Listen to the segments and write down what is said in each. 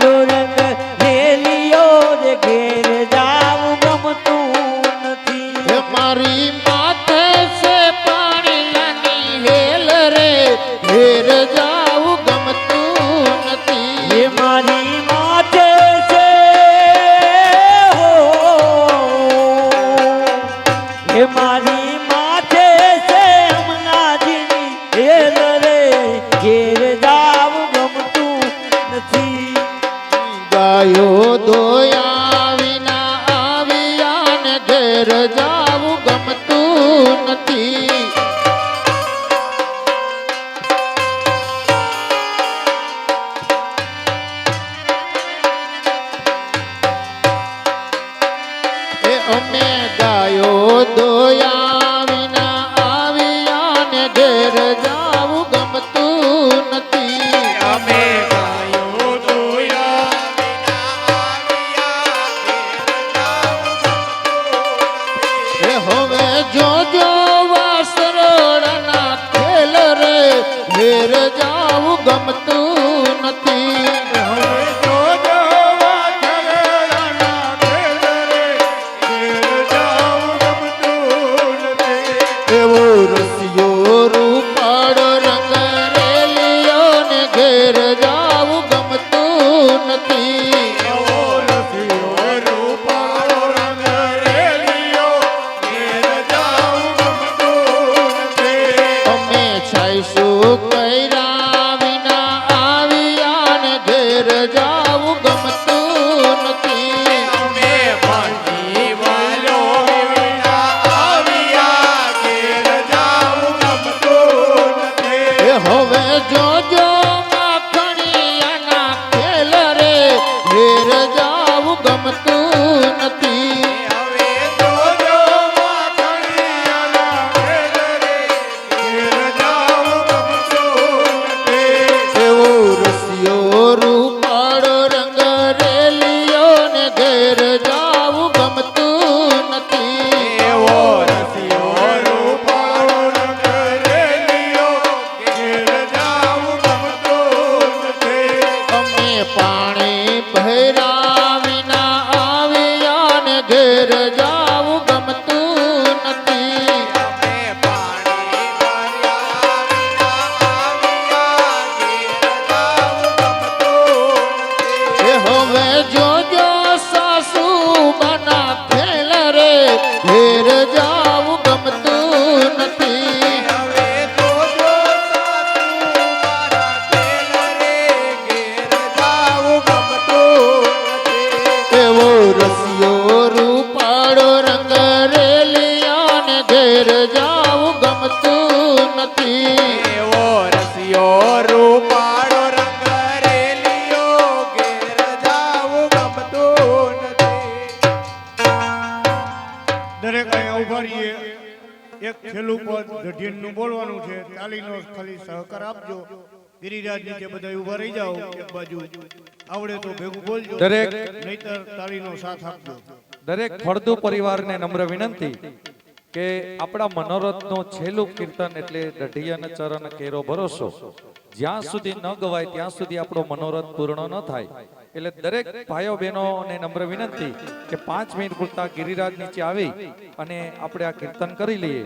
valorar. sou রে যা ઊભા એક છેલ્લું પદ ગઢિયનનું બોલવાનું છે. તાલીનો ખાલી સહકાર આપજો. ગિરિરાજ નીચે બધા ઊભા રહી જાઓ. એક બાજુ આવડે તો ભેગું બોલજો. દરેક નહીતર તાલીનો સાથ આપજો. દરેક ફળદુ પરિવારને નમ્ર વિનંતી કે આપણા મનોરથનો છેલ્લું કીર્તન એટલે દઢિયન ચરણ કેરો ભરોસો. જ્યાં સુધી ન ગવાય ત્યાં સુધી આપણો મનોરથ પૂર્ણ ન થાય. એટલે દરેક ભાઈઓ બહેનોને નમ્ર વિનંતી કે પાંચ મિનિટ પૂરતા ગિરિરાજ નીચે આવી અને આપણે આ કીર્તન કરી લઈએ.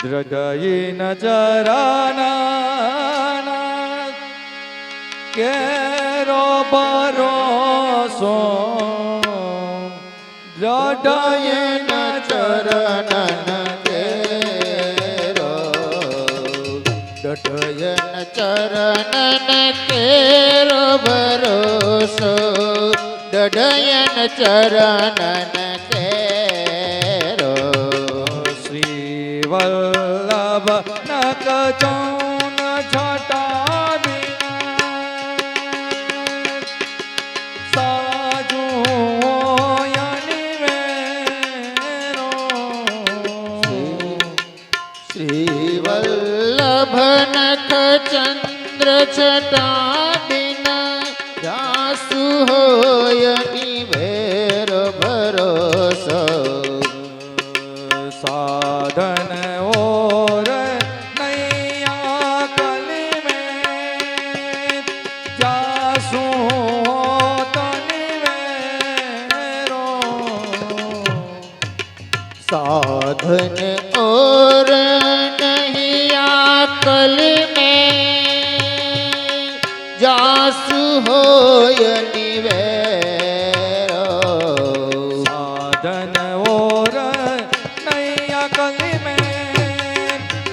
દ્રઢયી નજરાના કેરો ભરોસો દ્રઢયી ચરણન કેરો. દઢયન ચરણન કેરો ભરોસો દઢયન ચરણન નક ચૌન છટા સાજુ શ્રી વલ્લભ નખ ચંદ્ર છટા બિન જાસુ હોય साधन और नहीं आकल में जासु होय निवेर साधन और नहीं आकल में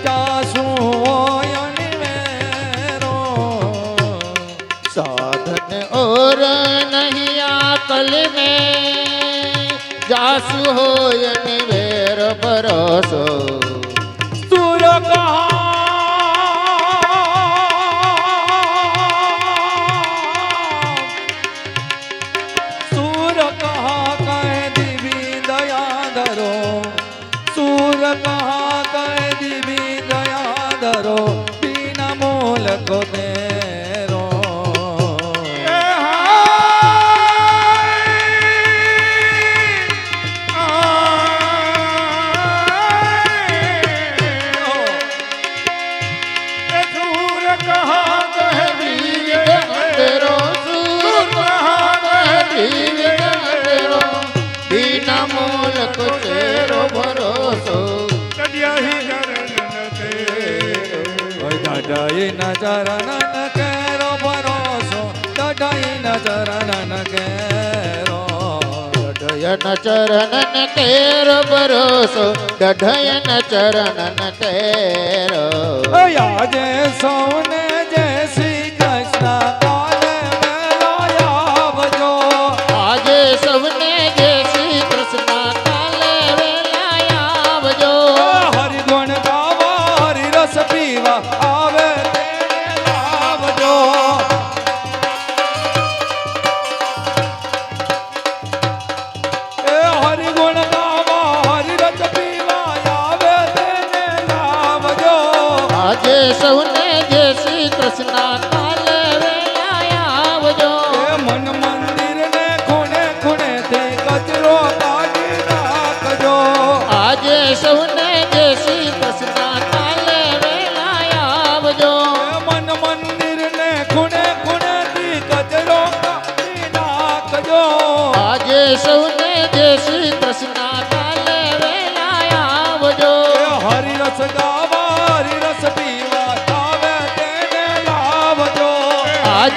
जासु होय निवेर साधन और नहीं आकल में जासु પરોસો દોઢી નજર ન કેરો ભરોસો દોઢી નજર ન કેરો. દોઢય નચરણ ન કેરો ભરોસો દોઢય નચરણ ન કેરો. આજે સૌને જય શ્રી કૃષ્ણ.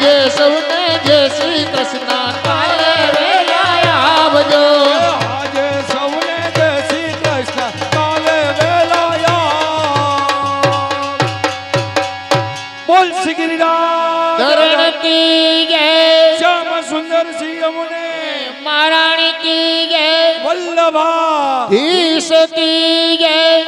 જે સૌને જે શ્રી કૃષ્ણ કાલે વેલા આવજો. મહારાણી કી જય. વલ્લભા. ધીશ કી જય.